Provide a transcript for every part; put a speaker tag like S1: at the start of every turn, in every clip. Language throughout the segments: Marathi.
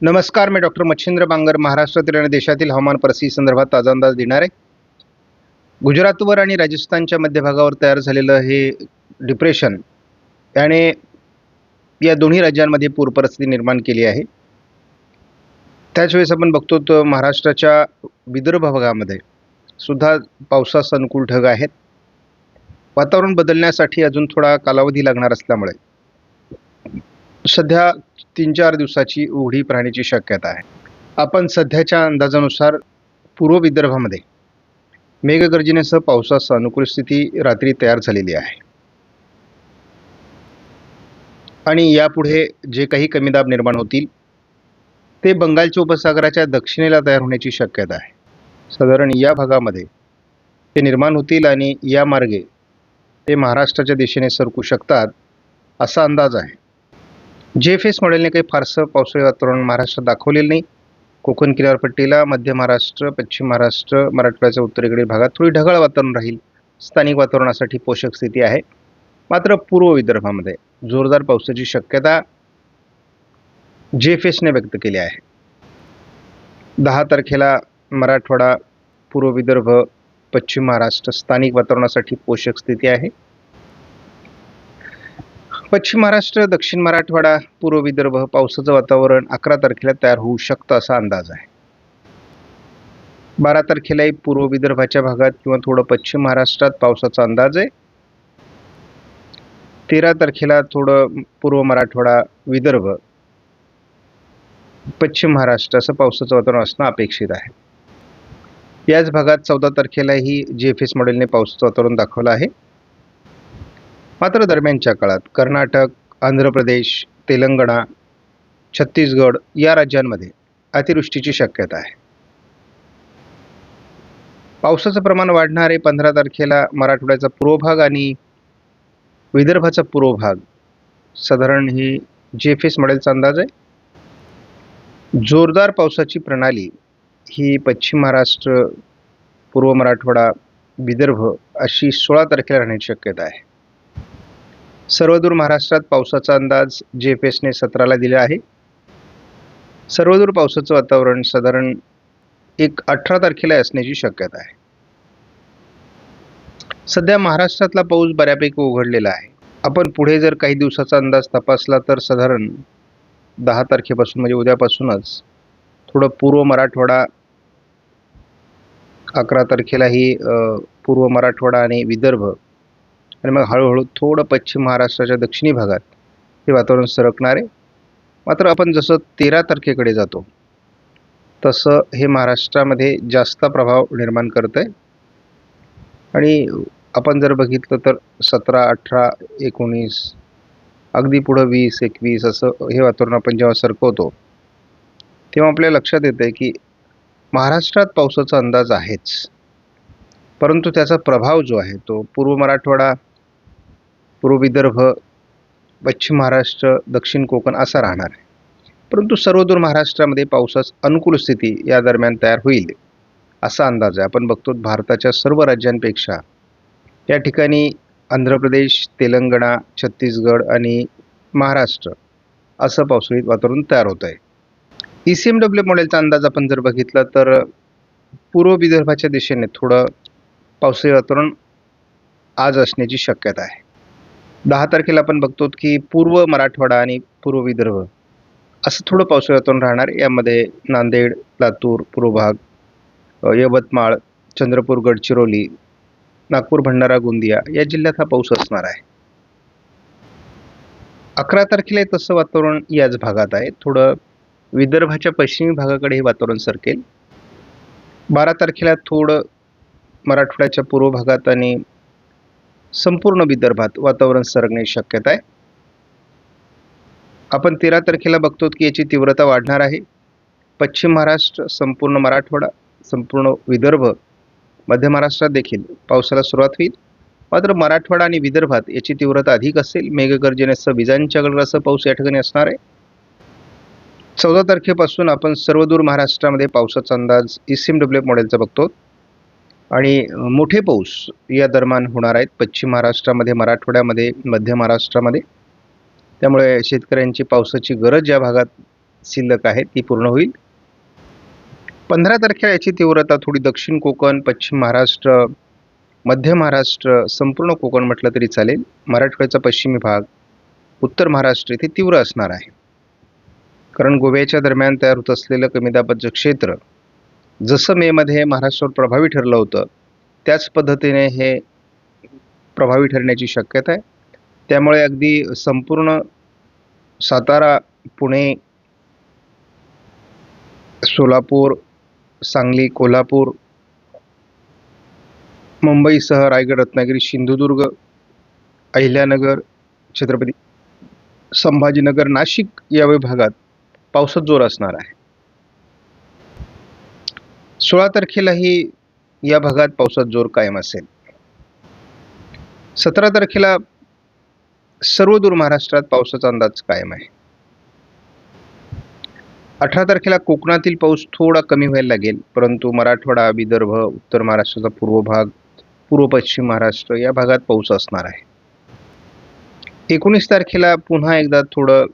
S1: नमस्कार मी डॉक्टर मच्छिंद्र बांगर महाराष्ट्रातील आणि देशातील हवामान परिस्थिती संदर्भात ताजा अंदाज देणार आहे. गुजरातवर आणि राजस्थानच्या मध्यभागावर तयार झालेलं हे डिप्रेशन याने या दोन्ही राज्यांमध्ये पूर परिस्थिती निर्माण केली आहे. त्याच वेळेस आपण बघतो तर महाराष्ट्राच्या विदर्भ भागामध्ये सुद्धा पावसास अनुकूल ढग आहेत. वातावरण बदलण्यासाठी अजून थोडा कालावधी लागणार असल्यामुळे सध्या तीन चार दिवसाची उघडी राहण्याची शक्यता आहे. आपण सध्याच्या अंदाजानुसार पूर्व विदर्भामध्ये मेघगर्जनेसह पावसासह अनुकूल स्थिती रात्री तयार झालेली आहे. आणि यापुढे जे काही कमी दाब निर्माण होतील ते बंगालच्या उपसागराच्या दक्षिणेला तयार होण्याची शक्यता आहे. साधारण या भागामध्ये ते निर्माण होतील आणि या मार्गे ते महाराष्ट्राच्या दिशेने सरकू शकतात असा अंदाज आहे. जे एफ एस मॉडेलने काही फारसं पावसाळी वातावरण महाराष्ट्रात दाखवलेलं नाही. कोकण किनारपट्टीला मध्य महाराष्ट्र पश्चिम महाराष्ट्र मराठवाड्याच्या उत्तरेकडील भागात थोडी ढगाळ वातावरण राहील. स्थानिक वातावरणासाठी पोषक स्थिती आहे. मात्र पूर्व विदर्भामध्ये जोरदार पावसाची शक्यता जे एफ एसने व्यक्त केली आहे. दहा तारखेला मराठवाडा पूर्व विदर्भ पश्चिम महाराष्ट्र स्थानिक वातावरणासाठी पोषक स्थिती आहे. पश्चिम महाराष्ट्र दक्षिण मराठवाडा पूर्व विदर्भ पावसाचं वातावरण अकरा तारखेला तयार होऊ शकतं असा अंदाज आहे. बारा तारखेलाही पूर्व विदर्भाच्या भागात किंवा थोडं पश्चिम महाराष्ट्रात पावसाचा अंदाज आहे. तेरा तारखेला थोडं पूर्व मराठवाडा विदर्भ पश्चिम महाराष्ट्र असं पावसाचं वातावरण असणं अपेक्षित आहे. याच भागात चौदा तारखेलाही जी एफ एस मॉडेलने पावसाचं वातावरण दाखवलं आहे. मात्र दरम्यानच्या काळात कर्नाटक आंध्र प्रदेश तेलंगणा छत्तीसगड या राज्यांमध्ये अतिवृष्टीची शक्यता आहे. पावसाचं प्रमाण वाढणारे पंधरा तारखेला मराठवाड्याचा पूर्व भाग आणि विदर्भाचा पूर्व भाग साधारण ही जे एफ एस मॉडेलचा अंदाज आहे. जोरदार पावसाची प्रणाली ही पश्चिम महाराष्ट्र पूर्व मराठवाडा विदर्भ अशी सोळा तारखेला राहण्याची शक्यता आहे. सर्वदूर महाराष्ट्रात पावसाचा अंदाज जे एफ एसने सतराला दिला आहे. सर्वदूर पावसाचं वातावरण साधारण एक अठरा तारखेला असण्याची शक्यता आहे. सध्या महाराष्ट्रातला पाऊस बऱ्यापैकी उघडलेला आहे. आपण पुढे जर काही दिवसाचा अंदाज तपासला तर साधारण दहा तारखेपासून म्हणजे उद्यापासूनच थोडं पूर्व मराठवाडा अकरा तारखेलाही पूर्व मराठवाडा आणि विदर्भ आणि मग हळूहळू थोडं पश्चिम महाराष्ट्राच्या दक्षिणी भागात हे वातावरण सरकणार. आहे मात्र आपण जसं तेरा तारखेकडे जातो तसं हे महाराष्ट्रामध्ये जास्त प्रभाव निर्माण करतं आहे आणि आपण जर बघितलं तर सतरा अठरा एकोणीस अगदी पुढं वीस एकवीस असं हे वातावरण आपण जेव्हा सरकवतो तेव्हा आपल्या लक्षात येतं आहे की महाराष्ट्रात पावसाचा अंदाज आहेच. परंतु त्याचा प्रभाव जो आहे तो पूर्व मराठवाडा पूर्व विदर्भ पश्चिम महाराष्ट्र दक्षिण कोकण असा राहणार आहे. परंतु सर्वदूर महाराष्ट्रामध्ये पावसास अनुकूल स्थिती या दरम्यान तयार होईल असा अंदाज आहे. आपण बघतो भारताच्या सर्व राज्यांपेक्षा या ठिकाणी आंध्र प्रदेश तेलंगणा छत्तीसगड आणि महाराष्ट्र असं पावसाळी वातावरण तयार होत आहे. ई सी एम डब्ल्यू मॉडेलचा अंदाज आपण जर बघितला तर पूर्व विदर्भाच्या दिशेने थोडं पावसाळी वातावरण आज असण्याची शक्यता आहे. दहा तारखेला आपण बघतो की पूर्व मराठवाडा आणि पूर्व विदर्भ असं थोडं पावसाळ्यातून राहणार. यामध्ये नांदेड लातूर पूर्व भाग यवतमाळ चंद्रपूर गडचिरोली नागपूर भंडारा गोंदिया या जिल्ह्यात हा पाऊस असणार आहे. अकरा तारखेला तसं वातावरण याच भागात आहे. थोडं विदर्भाच्या पश्चिमी भागाकडे हे वातावरण सरकेल. बारा तारखेला थोडं मराठवाड्याच्या पूर्व भागात आणि संपूर्ण विदर्भात वातावरण सरगण्याची शक्यता आहे. आपण तेरा तारखेला बघतो की याची तीव्रता वाढणार आहे. पश्चिम महाराष्ट्र संपूर्ण मराठवाडा संपूर्ण विदर्भ मध्य महाराष्ट्रात देखील पावसाला सुरुवात होईल. मात्र मराठवाडा आणि विदर्भात याची तीव्रता अधिक असेल. मेघगर्जनेसह विजांच्या गडरासह पाऊस या ठिकाणी असणार आहे. चौदा तारखेपासून आपण सर्वदूर महाराष्ट्रामध्ये पावसाचा अंदाज ई सी एम डब्ल्यू मॉडेलचा बघतो. आणि मोठे पाऊस या दरम्यान होणार आहेत. पश्चिम महाराष्ट्रामध्ये मराठवाड्यामध्ये मध्य महाराष्ट्रामध्ये. त्यामुळे शेतकऱ्यांची पावसाची गरज ज्या भागात शिल्लक आहे ती पूर्ण होईल. पंधरा तारखेला याची तीव्रता थोडी दक्षिण कोकण पश्चिम महाराष्ट्र मध्य महाराष्ट्र संपूर्ण कोकण म्हटलं तरी चालेल. मराठवाड्याचा पश्चिमी भाग उत्तर महाराष्ट्र इथे तीव्र असणार आहे. कारण गोव्याच्या दरम्यान तयार होत असलेलं कमी दाबाचं क्षेत्र जसं मेमध्ये महाराष्ट्रावर प्रभावी ठरलं होतं त्याच पद्धतीने हे प्रभावी ठरण्याची शक्यता आहे. त्यामुळे अगदी संपूर्ण सातारा पुणे सोलापूर सांगली कोल्हापूर मुंबईसह रायगड रत्नागिरी सिंधुदुर्ग अहिल्यानगर छत्रपती संभाजीनगर नाशिक या विभागात पावसात जोर असणार आहे. सोळा तारखेलाही या भागात पावसात जोर कायम असेल. सतरा तारखेला सर्वदूर महाराष्ट्रात पावसाचा अंदाज कायम आहे. अठरा तारखेला कोकणातील पाऊस थोडा कमी व्हायला लागेल परंतु मराठवाडा विदर्भ उत्तर महाराष्ट्राचा पूर्व भाग पूर्व पश्चिम महाराष्ट्र या भागात पाऊस असणार आहे. एकोणीस तारखेला पुन्हा एकदा थोडं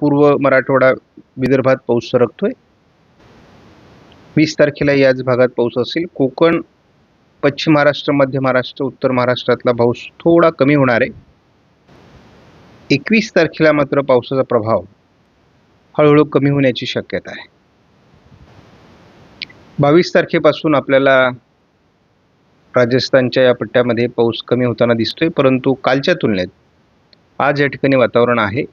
S1: पूर्व मराठवाडा विदर्भात पाऊस सरकतोय. वीस तारखेला याच भागात पाऊस असेल. कोकण पश्चिम महाराष्ट्र मध्य महाराष्ट्र उत्तर महाराष्ट्रातला पाऊस थोडा कमी होणार आहे. एकवीस तारखेला मात्र पावसाचा प्रभाव हळूहळू कमी होण्याची शक्यता आहे. बावीस तारखेपासून आपल्याला राजस्थानच्या या पट्ट्यामध्ये पाऊस कमी होताना दिसतोय परंतु कालच्या तुलनेत आज या ठिकाणी वातावरण आहे.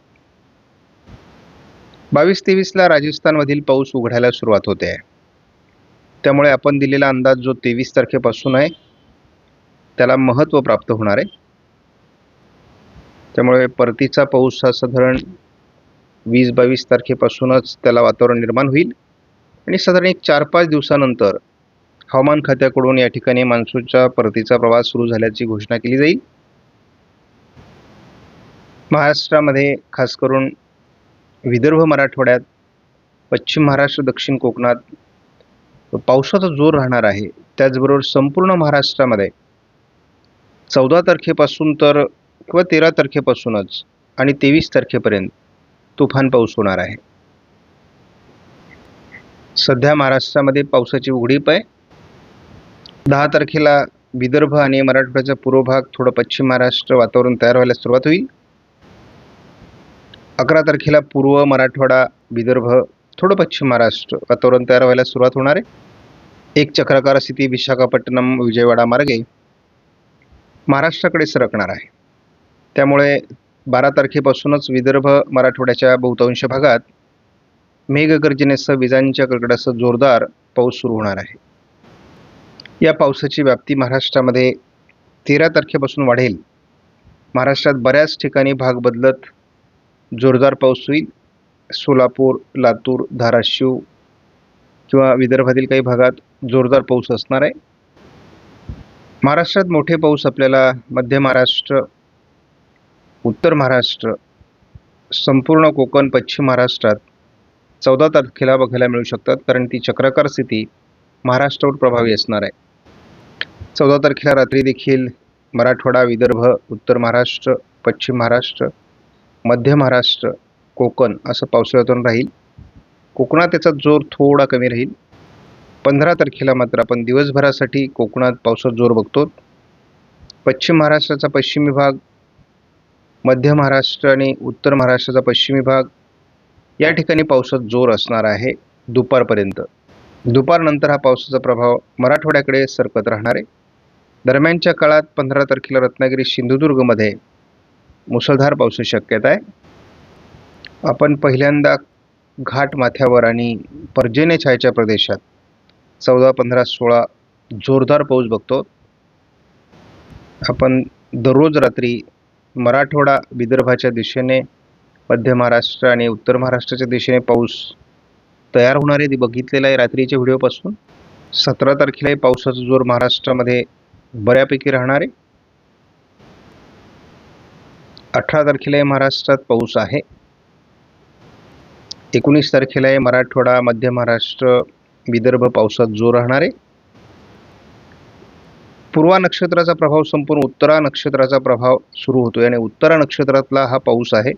S1: बावीस तेवीसला राजस्थानमधील पाऊस उघडायला सुरुवात होते. आहे त्यामुळे आपण दिलेला अंदाज जो तेवीस तारखेपासून आहे त्याला महत्त्व प्राप्त होणार आहे. त्यामुळे परतीचा पाऊस हा साधारण वीस बावीस तारखेपासूनच त्याला वातावरण निर्माण होईल. आणि साधारण एक चार पाच दिवसानंतर हवामान खात्याकडून या ठिकाणी मान्सूनच्या परतीचा प्रवास सुरू झाल्याची घोषणा केली जाईल. महाराष्ट्रामध्ये खास करून विदर्भ मराठवाड्यात पश्चिम महाराष्ट्र दक्षिण कोकणात पावसाचा जोर राहणार आहे. त्याचबरोबर संपूर्ण महाराष्ट्रामध्ये चौदा तारखेपासून तर किंवा तेरा तारखेपासूनच आणि तेवीस तारखेपर्यंत तुफान पाऊस होणार आहे. सध्या महाराष्ट्रामध्ये पावसाची उघडीप आहे. दहा तारखेला विदर्भ आणि मराठवाड्याचा पूर्व भाग थोडं पश्चिम महाराष्ट्र वातावरण तयार व्हायला सुरुवात होईल. अकरा तारखेला पूर्व मराठवाडा विदर्भ थोडं पश्चिम महाराष्ट्र. वातावरण तयार व्हायला सुरुवात होणार आहे. एक चक्राकार स्थिती विशाखापट्टणम विजयवाडा मार्गे महाराष्ट्राकडे सरकणार आहे. त्यामुळे बारा तारखेपासूनच विदर्भ मराठवाड्याच्या बहुतांश भागात मेघगर्जनेसह विजांच्या कडकडासह जोरदार पाऊस सुरू होणार आहे. या पावसाची व्याप्ती महाराष्ट्रामध्ये तेरा तारखेपासून वाढेल. महाराष्ट्रात बऱ्याच ठिकाणी भाग बदलत जोरदार पाऊस होईल. सोलापूर लातूर धाराशिव किंवा विदर्भातील काही भागात जोरदार पाऊस असणार आहे. महाराष्ट्रात मोठे पाऊस आपल्याला मध्य महाराष्ट्र उत्तर महाराष्ट्र संपूर्ण कोकण पश्चिम महाराष्ट्रात चौदा तारखेला बघायला मिळू शकतात कारण ती चक्राकार स्थिती महाराष्ट्रावर प्रभावी असणार आहे. चौदा तारखेला रात्री देखील मराठवाडा विदर्भ उत्तर महाराष्ट्र पश्चिम महाराष्ट्र मध्य महाराष्ट्र कोकण असं पावसाळ्यातून राहील. कोकणात त्याचा जोर थोडा कमी राहील. पंधरा तारखेला मात्र आपण दिवसभरासाठी कोकणात पावसाचा जोर बघतो. पश्चिम महाराष्ट्राचा पश्चिमी भाग मध्य महाराष्ट्र आणि उत्तर महाराष्ट्राचा पश्चिमी भाग या ठिकाणी पावसात जोर असणार आहे दुपारपर्यंत. दुपारनंतर हा पावसाचा प्रभाव मराठवाड्याकडे सरकत राहणार आहे. दरम्यानच्या काळात पंधरा तारखेला रत्नागिरी सिंधुदुर्गमध्ये मुसळधार पावसाची शक्यता आहे. आपण पहिल्यांदा घाट माथ्यावर आणि पर्जन्य छायेच्या प्रदेशात चौदा पंधरा सोळा जोरदार पाऊस बघतो. आपण दररोज रात्री मराठवाडा विदर्भाच्या दिशेने मध्य महाराष्ट्र आणि उत्तर महाराष्ट्राच्या दिशेने पाऊस तयार होणारे बघितलेला बघितलेलं आहे रात्रीच्या व्हिडिओपासून. सतरा तारखेलाही पावसाचा जोर महाराष्ट्रामध्ये बऱ्यापैकी राहणार आहे. अठरा तारखेलाही महाराष्ट्रात पाऊस आहे. एकोणीस तारखेला आहे मराठवाडा मध्य महाराष्ट्र विदर्भ पावसात जोर राहणार आहे. पूर्वा नक्षत्राचा प्रभाव संपूर्ण उत्तरा नक्षत्राचा प्रभाव सुरू होतोय आणि उत्तरा नक्षत्रातला हा पाऊस आहे.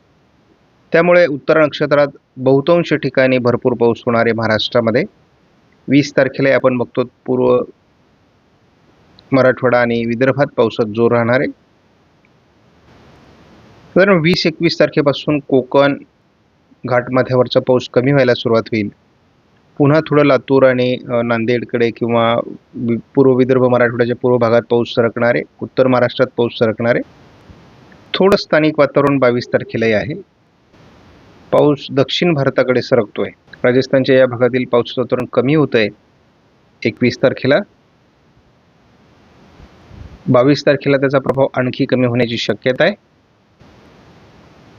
S1: त्यामुळे उत्तर नक्षत्रात बहुतांश ठिकाणी भरपूर पाऊस होणार आहे महाराष्ट्रामध्ये. वीस तारखेला आपण बघतो पूर्व मराठवाडा आणि विदर्भात पावसात जोर राहणार आहे. साधारण वीस एकवीस तारखेपासून कोकण घाटमाथ्यावरचा पाऊस कमी व्हायला सुरुवात होईल. पुन्हा थोडं लातूर आणि नांदेडकडे किंवा पूर्व विदर्भ मराठवाड्याच्या पूर्व भागात पाऊस सरकणार आहे उत्तर महाराष्ट्रात पाऊस सरकणार आहे थोडं स्थानिक वातावरण बावीस तारखेलाही आहे. पाऊस दक्षिण भारताकडे सरकतोय. राजस्थानच्या या भागातील पावसाचं वातावरण कमी होत आहे एकवीस तारखेला. बावीस तारखेला त्याचा प्रभाव आणखी कमी होण्याची शक्यता आहे.